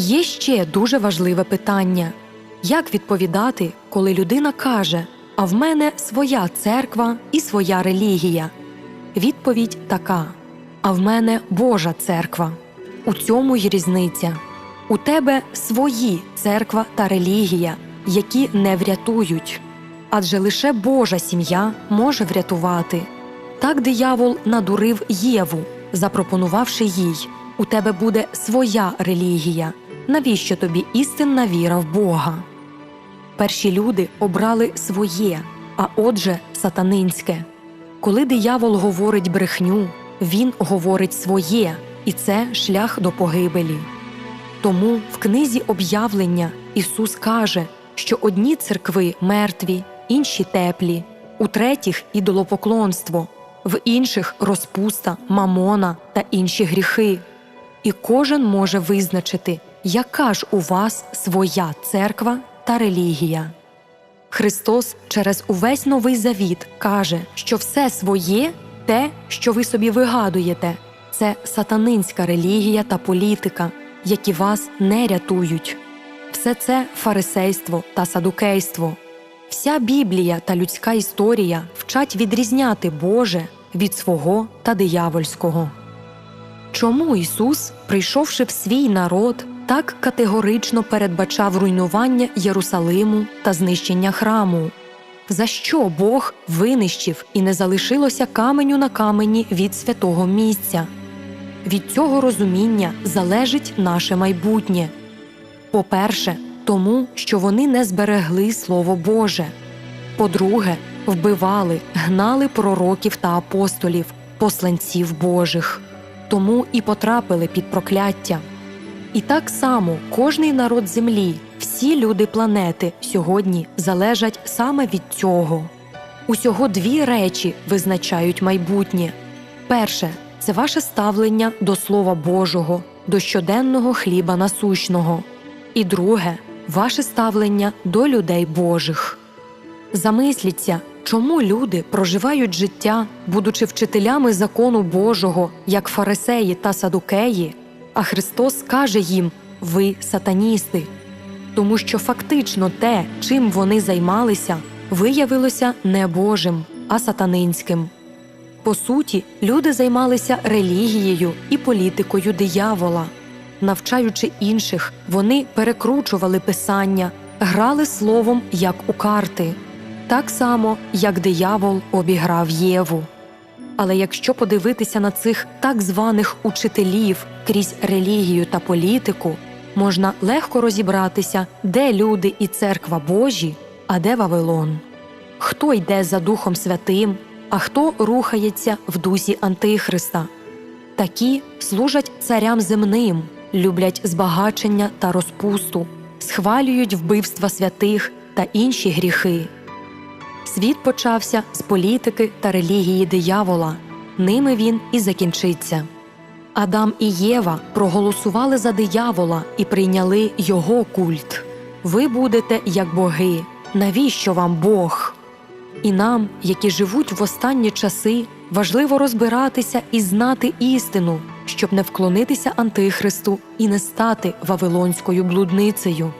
Є ще дуже важливе питання: як відповідати, коли людина каже: А в мене своя церква і своя релігія? Відповідь така: А в мене Божа церква. У цьому й різниця. У тебе свої церква та релігія, які не врятують. Адже лише Божа сім'я може врятувати. Так диявол надурив Єву, запропонувавши їй: у тебе буде своя релігія. Навіщо тобі істинна віра в Бога? Перші люди обрали своє, а отже, сатанинське. Коли диявол говорить брехню, він говорить своє, і це шлях до погибелі. Тому в книзі об'явлення Ісус каже, що одні церкви мертві, інші теплі, у третіх ідолопоклонство, в інших розпуста, мамона та інші гріхи. І кожен може визначити, яка ж у вас своя церква та релігія. Христос через увесь новий завіт каже, що все своє, те, що ви собі вигадуєте, це сатанинська релігія та політика, які вас не рятують. Все це фарисейство та садукейство. Вся Біблія та людська історія вчать відрізняти Боже від свого та диявольського. Чому Ісус, прийшовши в свій народ, так категорично передбачав руйнування Єрусалиму та знищення храму? За що Бог винищив і не залишилося каменю на камені від святого місця? Від цього розуміння залежить наше майбутнє. По-перше, тому, що вони не зберегли Слово Боже. По-друге, вбивали, гнали пророків та апостолів, посланців Божих, тому і потрапили під прокляття. І так само кожний народ землі, всі люди планети сьогодні залежать саме від цього. Усього дві речі визначають майбутнє. Перше це ваше ставлення до Слова Божого, до щоденного хліба насущного. І друге ваше ставлення до людей Божих. Замисліться, чому люди проживають життя, будучи вчителями закону Божого, як фарисеї та садукеї, а Христос каже їм: Ви сатаністи. Тому що фактично те, чим вони займалися, виявилося не Божим, а сатанинським. По суті, люди займалися релігією і політикою диявола. Навчаючи інших, вони перекручували писання, грали словом як у карти, так само, як диявол обіграв Єву. Але якщо подивитися на цих так званих учителів крізь релігію та політику, можна легко розібратися, де люди і церква Божі, а де Вавилон. Хто йде за Духом Святим, а хто рухається в дусі Антихриста. Такі служать царям земним, люблять збагачення та розпусту, схвалюють вбивства святих та інші гріхи. Світ почався з політики та релігії диявола, ними він і закінчиться. Адам і Єва проголосували за диявола і прийняли його культ. Ви будете як боги. Навіщо вам Бог? І нам, які живуть в останні часи, важливо розбиратися і знати істину, щоб не вклонитися Антихристу і не стати вавилонською блудницею.